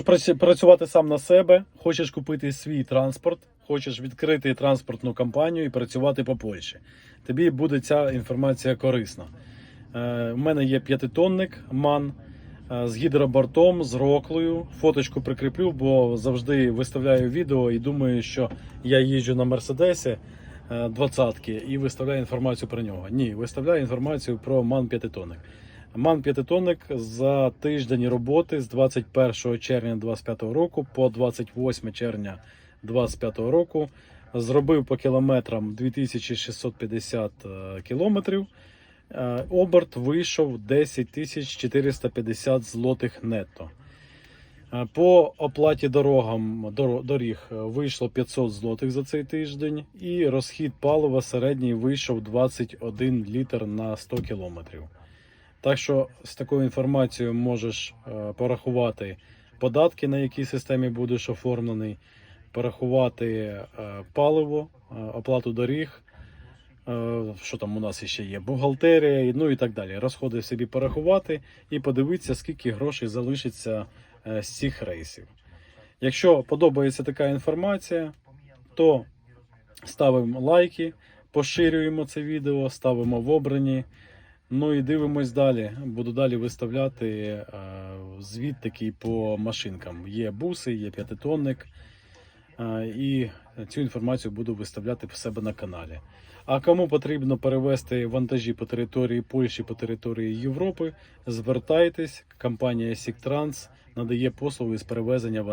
Хочеш працювати сам на себе, хочеш купити свій транспорт, хочеш відкрити транспортну компанію і працювати по Польщі. Тобі буде ця інформація корисна. Е, У мене є п'ятитонник МАН е, з гідробортом, з роклою. Фоточку прикріплю, бо завжди виставляю відео і думаю, що я їжджу на Мерседесі е, двадцятки і виставляю інформацію про нього. Ні, виставляю інформацію про МАН п'ятитонник. МАН п'ятитонник за тиждень роботи з 21 червня 2025 року по 28 червня 2025 року зробив по кілометрам 2650 е, кілометрів. Е, Оберт вийшов 10 450 злотих нетто. Е, По оплаті дорогам доро- доріг вийшло 500 злотих за цей тиждень, і розхід палива середній вийшов 21 літр на 100 кілометрів. Так що з такою інформацією можеш е, порахувати податки, на якій системі будеш оформлений, порахувати е, паливо, е, оплату доріг, що там у нас ще є, бухгалтерія, ну і так далі. Розходи собі порахувати і подивитися, скільки грошей залишиться з цих рейсів. Якщо подобається така інформація, то ставимо лайки, поширюємо це відео, ставимо в обрані. Ну і дивимось далі. Буду далі виставляти е, звіт такий по машинкам. Є буси, є п'ятитонник. Е, і цю інформацію буду виставляти в себе на каналі. А кому потрібно перевезти вантажі по території Польщі, по території Європи, звертайтесь. Компанія Сіктранс надає послуги з перевезення вантажів.